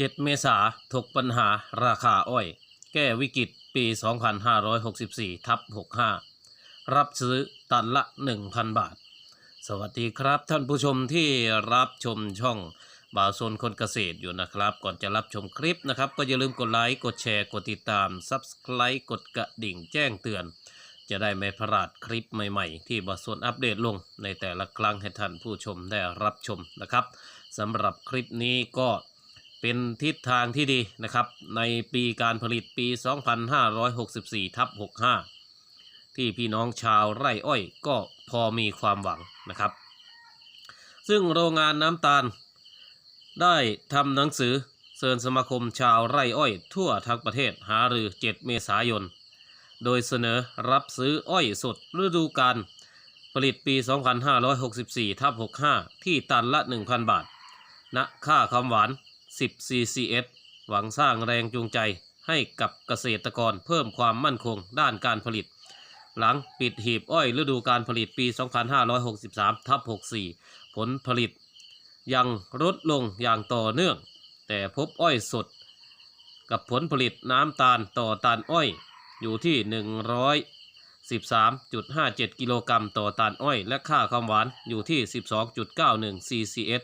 7 เมษาถกปัญหาราคาอ้อย แก้วิกฤตปี 2564ทับ65 รับซื้อตันละ 1,000 บาท สวัสดีครับท่านผู้ชมที่รับชมช่องบ่าวโซนคนเกษตรอยู่นะครับ ก่อนจะรับชมคลิปนะครับ ก็อย่าลืมกดไลค์ กดแชร์ กดติดตาม Subscribe กดกระดิ่งแจ้งเตือน จะได้ไม่พลาดคลิปใหม่ๆ ที่บ่าวโซนอัปเดตลง ในแต่ละครั้งให้ท่านผู้ชมได้รับชมนะครับสำหรับคลิปนี้ก็ เป็นทิศทางที่ดีนะครับ ในปีการผลิตปี 2564ทับ65 ที่พี่น้องชาวไร่อ้อยก็พอมีความหวังนะครับ ซึ่งโรงงานน้ำตาล ได้ทำหนังสือเชิญสมาคมชาวไร่อ้อย ทั่วทั้งประเทศหารือ 7 เมษายน โดยเสนอรับซื้ออ้อยสดฤดูกาลผลิตปี 2564ทับ65 ที่ตันละ 1,000 บาทณค่าความหวาน 10 CCS หวังสร้างแรงจูงใจให้กับเกษตรกรเพิ่มความมั่นคงด้านการผลิต หลังปิดหีบอ้อยฤดูการผลิตปี 2563ทับ64 ผลผลิต ยังลดลงอย่างต่อเนื่อง แต่พบอ้อยสด กับผลผลิตน้ำตาลต่อตันอ้อยอยู่ที่ 113.57 กิโลกรัมต่อตันอ้อย และค่าความหวานอยู่ที่ 12.91 CCS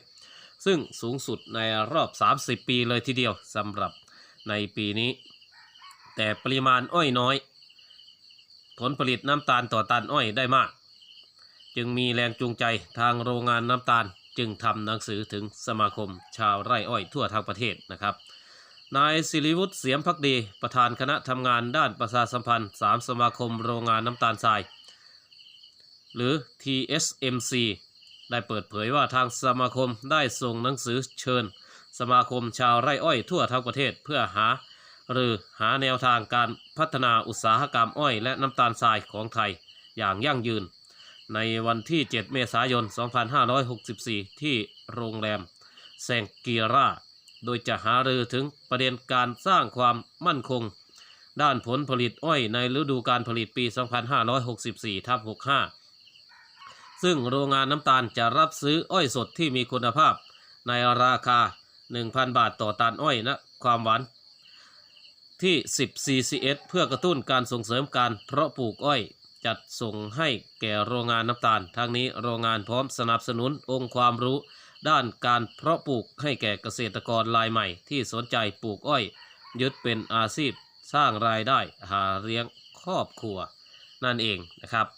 ซึ่งสูงสุดในรอบ 30 ปีเลยทีเดียวสำหรับในปีนี้ แต่ปริมาณอ้อยน้อย ผลผลิตน้ำตาลต่อตันอ้อยได้มาก จึงมีแรงจูงใจทางโรงงานน้ำตาลจึงทำหนังสือถึงสมาคมชาวไร่อ้อยทั่วทั้งประเทศนะครับ นายสิริวุฒิเสียมพักดี ประธานคณะทำงานด้านประชาสัมพันธ์ 3 สมาคมโรงงานน้ำตาลทราย หรือ TSMC ได้เปิดเผยว่าทางสมาคมได้ส่งหนังสือเชิญ สมาคมชาวไร่อ้อยทั่วทั้งประเทศเพื่อหา หรือหาแนวทางการพัฒนาอุตสาหกรรมอ้อยและน้ำตาลทรายของไทยอย่างยั่งยืน ในวันที่ 7 เมษายน 2564 ที่โรงแรมแซงกีรา โดยจะหารือถึงประเด็นการสร้างความมั่นคง ด้านผลผลิตอ้อยในฤดูการผลิตปี 2564ทับ65 ซึ่งโรงงานน้ำตาลจะรับซื้ออ้อยสดที่มีคุณภาพ ในราคา 1,000 บาทต่อตันอ้อยนะความหวานที่ 10 CCS เพื่อกระตุ้นการส่งเสริมการเพาะปลูกอ้อย จัดส่งให้แก่โรงงานน้ำตาล ทั้งนี้โรงงานพร้อมสนับสนุนองค์ความรู้ ด้านการเพาะปลูกให้แก่เกษตรกรรายใหม่ ที่สนใจปลูกอ้อย ยึดเป็นอาชีพ สร้างรายได้หาเลี้ยงครอบครัว นั่นเองนะครับ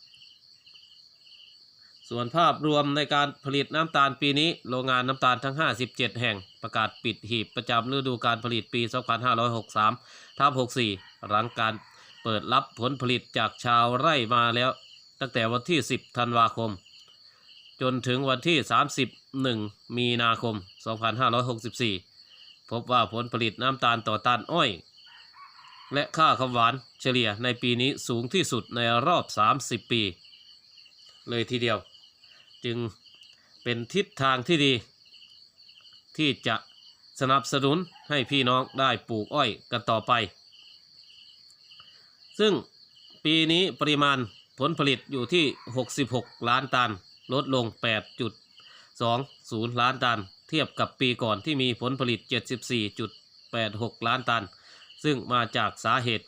ส่วนภาพรวมในการผลิตน้ำตาลปีนี้ โรงงานน้ำตาลทั้ง 57 แห่งประกาศปิดหีบประจำฤดูการผลิตปี 2563ทับ64 หลังการเปิดรับผลผลิตจากชาวไร่มาแล้ว ตั้งแต่วันที่ 10 ธันวาคม จนถึงวันที่ 31 มีนาคม 2564 พบว่าผลผลิตน้ำตาลต่อตันอ้อย และค่าคำหวานเฉลี่ยในปีนี้สูงที่สุดในรอบ 30 ปีเลยทีเดียว จึงเป็นทิศทางที่ดี ที่จะสนับสนุนให้พี่น้องได้ปลูกอ้อยกันต่อไป ซึ่งปีนี้ปริมาณผลผลิตอยู่ที่ 66 ล้านตัน ลดลง 8.20 ล้านตัน เทียบกับปีก่อนที่มีผลผลิต 74.86 ล้านตัน ซึ่งมาจากสาเหตุ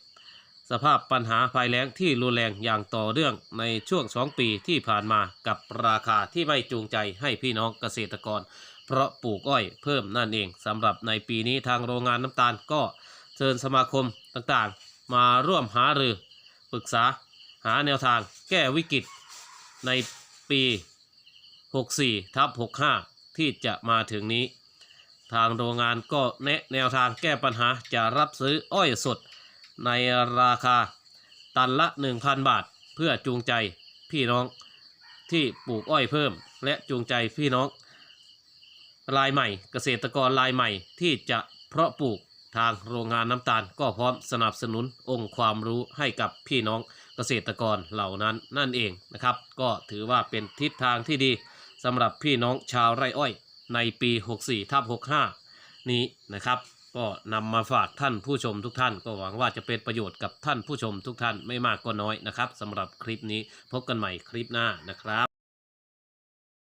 สภาพปัญหาภัยแล้งที่รุนแรงอย่างต่อเนื่องในช่วง2ปีที่ผ่านมากับราคาที่ไม่จูงใจให้พี่น้องเกษตรกร เพราะปลูกอ้อยเพิ่มนั่นเองสำหรับในปีนี้ทางโรงงานน้ำตาลก็เชิญสมาคมต่างๆ มาร่วมหารือปรึกษาหาแนวทางแก้วิกฤตในปี 64ทับ65 ที่จะมาถึงนี้ ทางโรงงานก็แนะแนวทางแก้ปัญหาจะรับซื้ออ้อยสด ในราคาตันละ 1,000 บาท เพื่อจูงใจพี่น้องที่ปลูกอ้อยเพิ่ม และจูงใจพี่น้องรายใหม่ เกษตรกรรายใหม่ที่จะเพาะปลูกทางโรงงานน้ำตาลก็พร้อมสนับสนุนองค์ความรู้ให้กับพี่น้องเกษตรกรเหล่านั้นนั่นเองนะครับ ก็ถือว่าเป็นทิศทางที่ดีสำหรับพี่น้องชาวไร่อ้อยในปี 64ทับ65 นี้นะครับ ก็นำมาฝากท่านผู้ชมทุกท่าน ก็หวังว่าจะเป็นประโยชน์กับท่านผู้ชมทุกท่านไม่มากก็น้อยนะครับสำหรับคลิปนี้พบกันใหม่คลิปหน้านะครับ